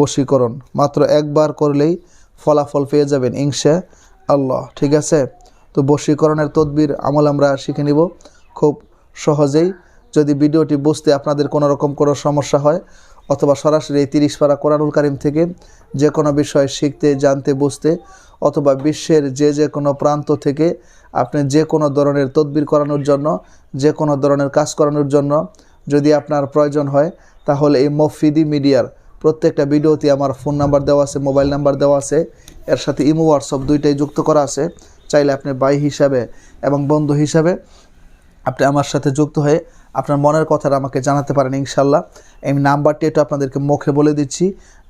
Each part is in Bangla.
বশীকরণ। মাত্র একবার করলেই ফলাফল পেয়ে যাবেন ইনশা আল্লাহ। ঠিক আছে? তো বশীকরণের তদবির আমল আমরা শিখে নিব খুব সহজেই। যদি ভিডিওটি বুঝতে আপনাদের কোনো রকম কোনো সমস্যা হয়, অথবা সরাসরি এই তিরিশ পারা কোরআনুল কারিম থেকে যে কোনো বিষয় শিখতে, জানতে, বুঝতে, অথবা বিশ্বের যে যে কোনো প্রান্ত থেকে আপনি যে কোনো ধরনের তদবির করানোর জন্য, যে কোনো ধরনের কাজ করানোর জন্য যদি আপনার প্রয়োজন হয়, তাহলে এই মফিদি মিডিয়ার প্রত্যেকটা ভিডিওতে আমার ফোন নাম্বার দেওয়া আছে, মোবাইল নাম্বার দেওয়া আছে। এর সাথে ইমো, হোয়াটসঅ্যাপ দুইটাই যুক্ত করা আছে। চাইলে আপনি ভাই হিসাবে এবং বন্ধু হিসাবে আপনি আমার সাথে যুক্ত হয়ে আপনার মনের কথাটা আমাকে জানাতে পারেন ইনশাল্লাহ। এই নাম্বারটি একটু আপনাদেরকে মুখে বলে দিচ্ছি,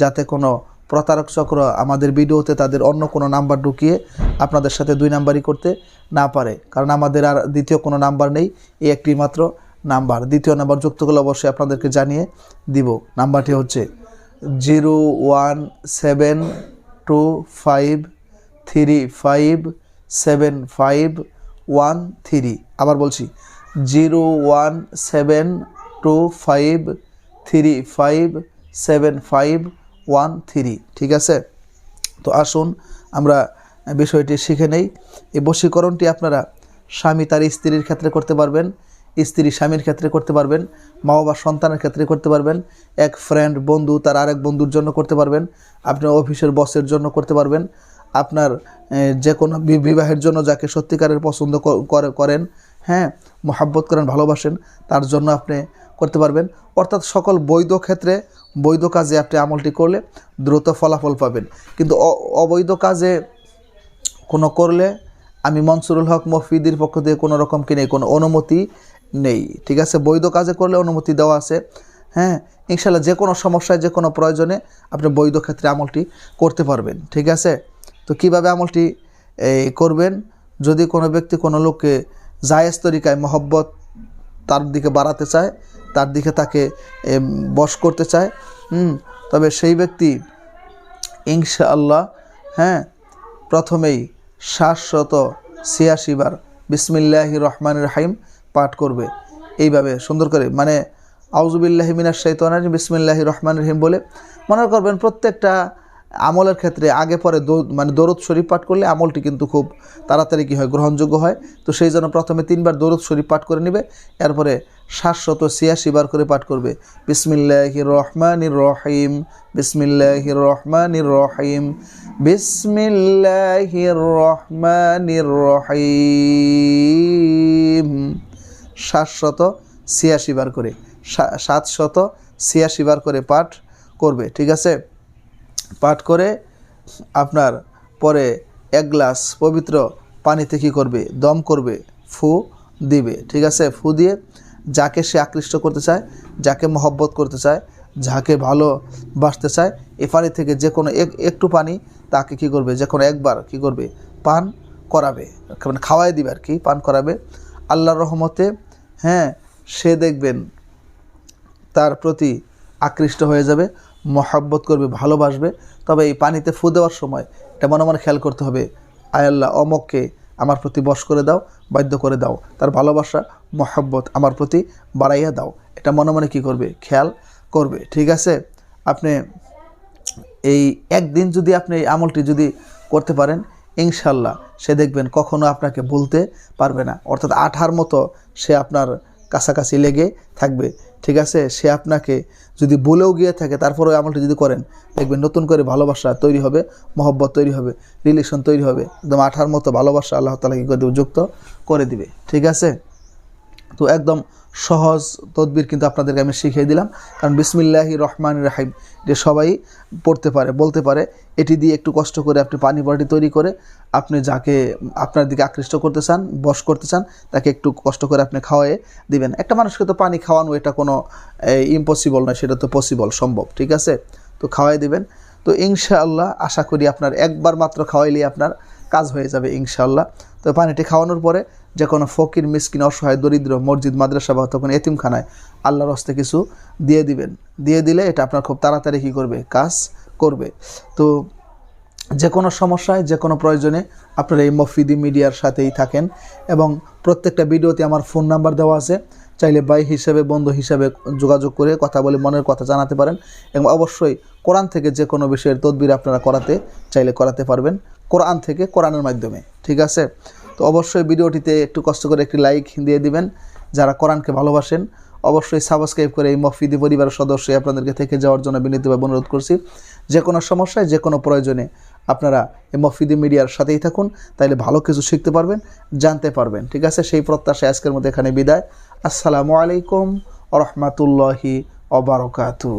যাতে কোনো প্রতারক চক্র আমাদের ভিডিওতে তাদের অন্য কোনো নাম্বার ঢুকিয়ে আপনাদের সাথে দুই নাম্বারই করতে না পারে। কারণ আমাদের আর দ্বিতীয় কোনো নাম্বার নেই, এই একটি মাত্র নাম্বার। দ্বিতীয় নাম্বার যুক্ত করলে অবশ্যই আপনাদেরকে জানিয়ে দিব। নাম্বারটি হচ্ছে zero one seven two five three five seven five one three আবার বলছি, zero one seven two five three five seven five one three, ঠিক আছে? তো আসুন, আমরা বিষয়টি শিখে নেই। এই বশীকরণটি আপনারা স্বামী তার স্ত্রীর ক্ষেত্রে করতে পারবেন। স্ত্রী স্বামীর ক্ষেত্রে করতে পারবেন, মা বাবা সন্তানের ক্ষেত্রে করতে পারবেন, এক ফ্রেন্ড বন্ধু, তার আরেক বন্ধুর জন্য করতে পারবেন আপনার অফিসের বসের জন্য করতে পারবেন, আপনার যে কোনো বিবাহের জন্য যাকে সত্যিকারের পছন্দ করে- করেন হ্যাঁ মোহাব্বত করেন, ভালোবাসেন, তার জন্য আপনি করতে পারবেন। অর্থাৎ সকল বৈধ ক্ষেত্রে, বৈধ কাজে আপনি আমলটি করলে দ্রুত ফলাফল পাবেন। কিন্তু অবৈধ কাজে কোনো করলে, আমি মনসুরুল হক মফিদির পক্ষ থেকে কোনো রকম কি নেই, কোনো অনুমতি নেই, ঠিক আছে? বৈধ কাজে করলে অনুমতি দেওয়া আছে। হ্যাঁ ইনশাল্লাহ যে কোনো সমস্যায়, যে কোনো প্রয়োজনে আপনি বৈধ ক্ষেত্রে আমলটি করতে পারবেন, ঠিক আছে? তো কীভাবে আমলটি করবেন? যদি কোনো ব্যক্তি কোনো লোককে জায়েজ তরিকায় মহব্বত তার দিকে বাড়াতে চায়, তার দিকে তাকে বশ করতে চায়, হুম, তবে সেই ব্যক্তি ইনশাআল্লাহ হ্যাঁ প্রথমেই শাশ্বত ছিয়াশি বার বিসমিল্লাহি রহমান রাহিম পাঠ করবে। এইভাবে সুন্দর করে মানে আউজুবিল্লাহি মিনার শৈতান বিসমিল্লাহি রহমান রহিম বলে মনে করবেন প্রত্যেকটা আমলের ক্ষেত্রে আগে পরে মানে দরুদ শরীফ পাঠ করলে আমলটি কিন্তু খুব তাড়াতাড়ি কী হয়, গ্রহণযোগ্য হয়। তো সেই জন্য প্রথমে তিনবার দরুদ শরীফ পাঠ করে নেবে, এরপরে সাতশত ছিয়াশি বার করে পাঠ করবে। বিসমিল্লাহির রহমানির রহিম, বিসমিল্লাহির রহমানির রহিম, বিসমিল্লাহির রহমানির রহিম। সাতশত ছিয়াশি বার করে সাতশত ছিয়াশি বার করে পাঠ করবে, ঠিক আছে? পাঠ করে আপনার পরে এক গ্লাস পবিত্র পানিতে কী করবে? দম করবে, ফু দিবে, ঠিক আছে? ফু দিয়ে যাকে সে আকৃষ্ট করতে চায়, যাকে মহব্বত করতে চায়, যাকে ভালো বাসতে চায়, এ পানি থেকে যে কোনো এক, একটু পানি তাকে কী করবে? যে কোনো একবার কী করবে? পান করাবে মানে খাওয়াই দিবে আর কি, পান করাবে। আল্লাহর রহমতে হ্যাঁ সে দেখবেন তার প্রতি আকৃষ্ট হয়ে যাবে, মহাব্বত করবে, ভালোবাসবে। তবে এই পানিতে ফু দেওয়ার সময় এটা মনে মনে খেয়াল করতে হবে আয়াল্লাহ অমককে আমার প্রতি বশ করে দাও, বাধ্য করে দাও। তার ভালোবাসা, মহাব্বত আমার প্রতি বাড়াইয়া দাও। এটা মনে মনে কী করবে? খেয়াল করবে। ঠিক আছে? আপনি এই একদিন যদি আপনি এই আমলটি যদি করতে পারেন ইনশাল্লাহ সে দেখবেন কখনো আপনাকে বলতে পারবে না। অর্থাৎ আঠার মতো সে আপনার কাছাকাছি লেগে থাকবে। ঠিক আছে? সে আপনাকে যদি বলেও গিয়ে থাকে তারপরে আমলটি যদি করেন, দেখবেন নতুন করে ভালোবাসা তৈরি হবে, মহব্বত তৈরি হবে রিলেশন তৈরি হবে। একদম আঠার মতো ভালোবাসা আল্লাহ তালা কী করে দেবে যুক্ত করে দিবে। ঠিক আছে? তো একদম সহজ তদবির কিন্তু আপনাদেরকে আমি শিখিয়ে দিলাম। কারণ বিসমিল্লাহি রহমান রাহিম, যে সবাই পড়তে পারে, বলতে পারে, এটি দিয়ে একটু কষ্ট করে আপনি পানি বাটি তৈরি করে আপনি যাকে, আপনার দিকে আকৃষ্ট করতে চান, বশ করতে চান, তাকে একটু কষ্ট করে আপনি খাওয়ায়ে দিবেন। একটা মানুষকে তো পানি খাওয়ানো এটা কোনো ইম্পসিবল নয়, সেটা তো পসিবল সম্ভব, ঠিক আছে? তো খাওয়াই দিবেন। তো ইনশাআল্লাহ, আশা করি আপনার একবার মাত্র খাওয়াইলেই আপনার কাজ হয়ে যাবে ইনশাআল্লাহ। তো পানিটি খাওয়ানোর পরে যে কোনো ফকির, মিসকিন, অসহায়, দরিদ্র, মসজিদ, মাদ্রাসা বা তখন এতিমখানায় আল্লাহর হস্তে কিছু দিয়ে দিবেন। দিয়ে দিলে এটা আপনার খুব তাড়াতাড়ি কী করবে? কাজ করবে। তো যে কোনো সমস্যায় যে কোনো প্রয়োজনে আপনারা এই মফিদি মিডিয়ার সাথেই থাকেন এবং প্রত্যেকটা ভিডিওতে আমার ফোন নাম্বার দেওয়া আছে। চাইলে ভাই হিসেবে, বন্ধু হিসেবে যোগাযোগ করে কথা বলে মনের কথা জানাতে পারেন এবং অবশ্যই কোরআন থেকে যে কোনো বিষয়ের তদবির আপনারা করাতে চাইলে করাতে পারবেন কোরআন থেকে কোরআনের মাধ্যমে, ঠিক আছে? তো অবশ্যই ভিডিওটিতে একটু কষ্ট করে একটি লাইক দিয়ে দিবেন। যারা কোরআনকে ভালোবাসেন, অবশ্যই সাবস্ক্রাইব করে এই মফিদি পরিবারের সদস্যই আপনাদেরকে থেকে যাওয়ার জন্য বিনীতভাবে অনুরোধ করছি। যে কোনো সমস্যায়, যে কোনো প্রয়োজনে আপনারা এই মফিদি মিডিয়ার সাথেই থাকুন, তাইলে ভালো কিছু শিখতে পারবেন, জানতে পারবেন, ঠিক আছে? সেই প্রত্যাশায় আজকের মধ্যে এখানে বিদায়। আসসালামু আলাইকুম রহমতুল্লাহি অবরকাতু